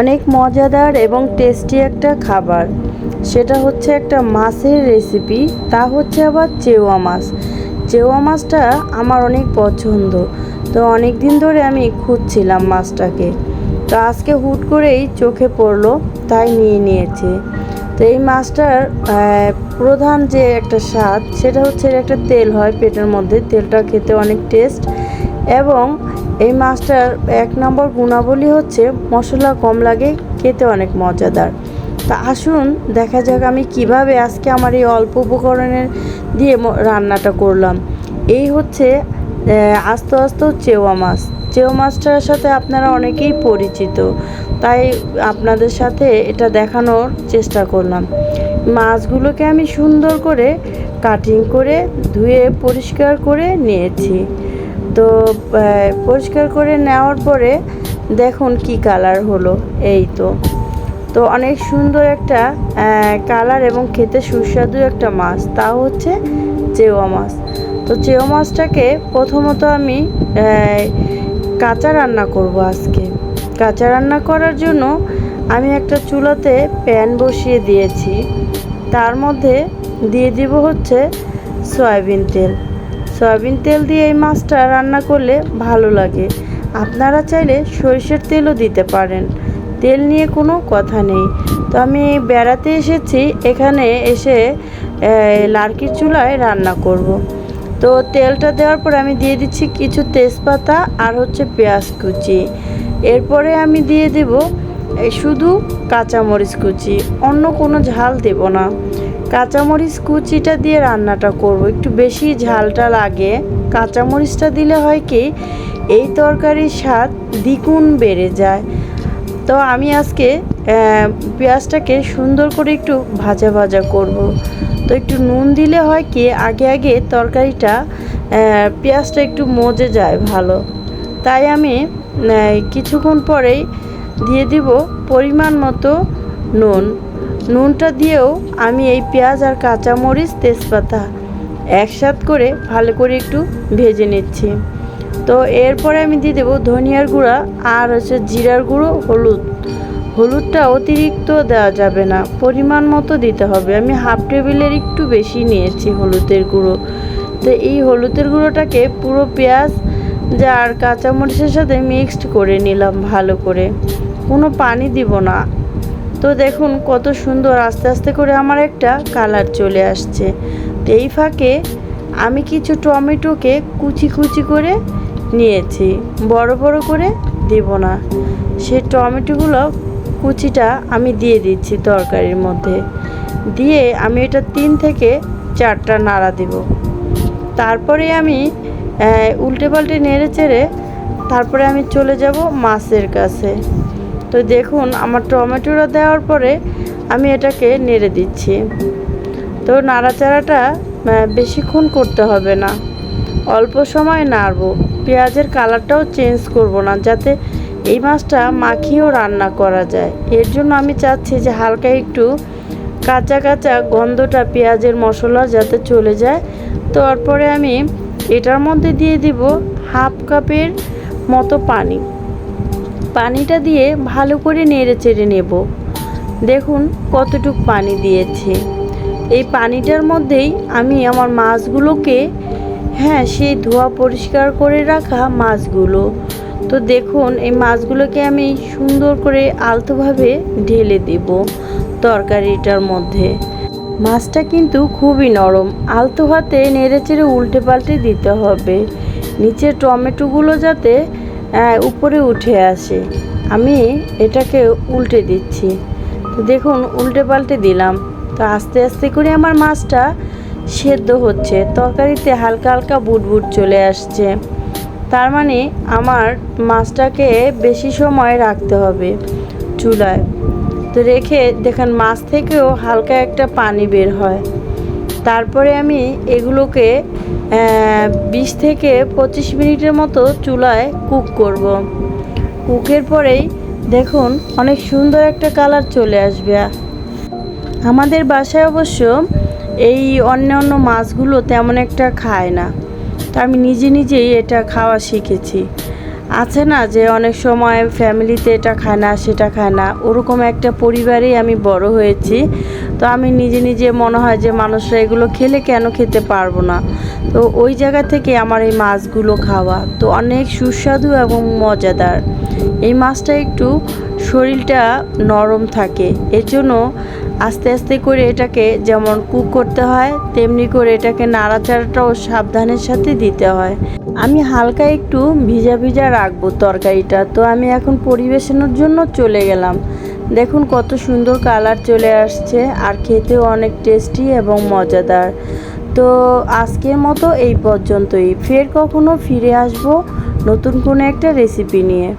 অনেক মজাদার এবং টেস্টি একটা খাবার। সেটা হচ্ছে একটা মাছের রেসিপি তা হচ্ছে আবার চেওয়া মাছ। চেওয়া মাছটা আমার অনেক পছন্দ। তো অনেক দিন ধরে আমি খুঁজছিলাম মাছটাকে। তো আজকে হুট করেই চোখে পড়ল, তাই নিয়ে নিয়েছি। তো এই মাছটার প্রধান যে একটা স্বাদ, সেটা হচ্ছে একটা তেল হয় পেটের মধ্যে। তেলটা খেতে অনেক টেস্ট। এবং এই মাছটার এক নম্বর গুণাবলী হচ্ছে মশলা কম লাগে, খেতে অনেক মজাদার। তা আসুন দেখা যাক আমি কীভাবে আজকে আমার এই অল্প উপকরণের দিয়ে রান্নাটা করলাম। এই হচ্ছে আস্তে আস্তে চেওয়া মাছ। চেওয়া মাছটার সাথে আপনারা অনেকেই পরিচিত। তাই আপনাদের সাথে এটা দেখানোর চেষ্টা করলাম। মাছগুলোকে আমি সুন্দর করে কাটিং করে ধুয়ে পরিষ্কার করে নিয়েছি। তো পরিষ্কার করে নেওয়ার পরে দেখুন কি কালার হলো। এই তো। তো অনেক সুন্দর একটা কালার এবং খেতে সুস্বাদু একটা মাছ। তা হচ্ছে চেওয়া মাছ। তো চেওয়া মাছটাকে প্রথমত আমি কাঁচা রান্না করব আজকে। কাঁচা রান্না করার জন্য আমি একটা চুলাতে প্যান বসিয়ে দিয়েছি। তার মধ্যে দিয়ে দিব হচ্ছে সয়াবিন তেল। সয়াবিন তেল দিয়ে এই মাছটা রান্না করলে ভালো লাগে। আপনারা চাইলে সরিষার তেলও দিতে পারেন। তেল নিয়ে কোনো কথা নেই। তো আমি বেড়াতে এসেছি, এখানে এসে লার্কির চুলায় রান্না করব। তো তেলটা দেওয়ার পর আমি দিয়ে দিচ্ছি কিছু তেজপাতা আর হচ্ছে পেঁয়াজ কুচি। এরপরে আমি দিয়ে দেব শুধু কাঁচামরিচ কুচি, অন্য কোনো ঝাল দেব না। কাঁচামরিচ কুচিটা দিয়ে রান্নাটা করব। একটু বেশি ঝালটা লাগে। কাঁচামরিচটা দিলে হয় কি, এই তরকারির স্বাদ দ্বিগুণ বেড়ে যায়। তো আমি আজকে পেঁয়াজটাকে সুন্দর করে একটু ভাজা ভাজা করব। তো একটু নুন দিলে হয় কি, আগে আগে তরকারিটা পেঁয়াজটা একটু মজে যায় ভালো। তাই আমি কিছুক্ষণ পরেই দিয়ে দিব পরিমাণ মতো নুন। নুনটা দিয়েও আমি এই পেঁয়াজ আর কাঁচামরিচ তেজপাতা একসাথ করে ভালো করে একটু ভেজে নিচ্ছি। তো এরপরে আমি দিয়ে দেবো ধনিয়ার গুঁড়া আর হচ্ছে জিরার গুঁড়ো, হলুদ। হলুদটা অতিরিক্ত দেওয়া যাবে না, পরিমাণ মতো দিতে হবে। আমি হাফ টেবিলের একটু বেশি নিয়েছি হলুদের গুঁড়ো। তো এই হলুদের গুঁড়োটাকে পুরো পেঁয়াজ যার কাঁচামরিচের সাথে মিক্সড করে নিলাম ভালো করে। কোনো পানি দিব না। তো দেখুন কত সুন্দর আস্তে আস্তে করে আমার একটা কালার চলে আসছে। তো এই ফাঁকে আমি কিছু টমেটোকে কুচি কুচি করে নিয়েছি। বড় বড় করে দেব না। সেই টমেটোগুলো কুচিটা আমি দিয়ে দিচ্ছি তরকারির মধ্যে। দিয়ে আমি এটা তিন থেকে চারটা নাড়া দেব। তারপরে আমি উল্টে পাল্টে নেড়ে চেড়ে তারপরে আমি চলে যাব মাছের কাছে। তো দেখুন, আমার টমেটোটা দেওয়ার পরে আমি এটাকে নেড়ে দিচ্ছি। তো নাড়াচাড়াটা বেশিক্ষণ করতে হবে না। অল্প সময় নাড়বো। পেঁয়াজের কালারটাও চেঞ্জ করব না, যাতে এই মাছটা মাখিয়েও রান্না করা যায়। এর জন্য আমি চাচ্ছি যে হালকা একটু কাঁচা কাঁচা গন্ধটা পেঁয়াজের মশলা যাতে চলে যায়। তারপরে আমি এটার মধ্যে দিয়ে দিব হাফ কাপের মতো পানি। পানিটা দিয়ে ভালো করে নেড়ে চেড়ে নেব। দেখুন কতটুক পানি দিয়েছে। এই পানিটার মধ্যেই আমি আমার মাছগুলোকে হ্যাঁ সেই ধোয়া পরিষ্কার করে রাখা মাছগুলো। তো দেখুন, এই মাছগুলোকে আমি সুন্দর করে আলতোভাবে ঢেলে দেব তরকারিটার মধ্যে। মাছটা কিন্তু খুবই নরম। আলতো হাতে নেড়ে চেড়ে উল্টে পাল্টে দিতে হবে। নিচের টমেটোগুলো যাতে উপরে উঠে আসে। আমি এটাকে উল্টে দিচ্ছি। তো দেখুন, উল্টে পাল্টে দিলাম। তো আস্তে আস্তে করে আমার মাছটা সেদ্ধ হচ্ছে। তরকারিতে হালকা হালকা বুটবুট চলে আসছে। তার মানে আমার মাছটাকে বেশি সময় রাখতে হবে চুলায়। তো রেখে দেখেন মাছ থেকেও হালকা একটা পানি বের হয়। তারপরে আমি এগুলোকে বিশ থেকে পঁচিশ মিনিটের মতো চুলায় কুক করব। কুকের পরেই দেখুন অনেক সুন্দর একটা কালার চলে আসবে। আমাদের বাসায় অবশ্য এই অন্য অন্য মাছগুলো তেমন একটা খায় না। তো আমি নিজে নিজেই এটা খাওয়া শিখেছি। আছে না যে অনেক সময় ফ্যামিলিতে এটা খায় না, সেটা খায় না। ওরকম একটা পরিবারেই আমি বড় হয়েছি। তো আমি নিজে নিজে মনে হয় যে মানুষরা এগুলো খেলে কেন খেতে পারব না? তো ওই জায়গা থেকে আমার এই মাছগুলো খাওয়া তো অনেক সুস্বাদু এবং মজাদার। এই মাছটা একটু শরীরটা নরম থাকে। এর জন্য আস্তে আস্তে করে এটাকে যেমন কুক করতে হয়, তেমনি করে এটাকে নাড়াচাড়াটাও সাবধানের সাথে দিতে হয়। আমি হালকা একটু ভিজা ভিজা রাখব তরকারিটা, তো আমি এখন পরিবেশনের জন্য চলে গেলাম। দেখুন কত সুন্দর কালার চলে আসছে আর খেতেও অনেক টেস্টি এবং মজাদার। তো আজকের মতো এই পর্যন্তই। ফের কখনো ফিরে আসব নতুন কোনো একটা রেসিপি নিয়ে।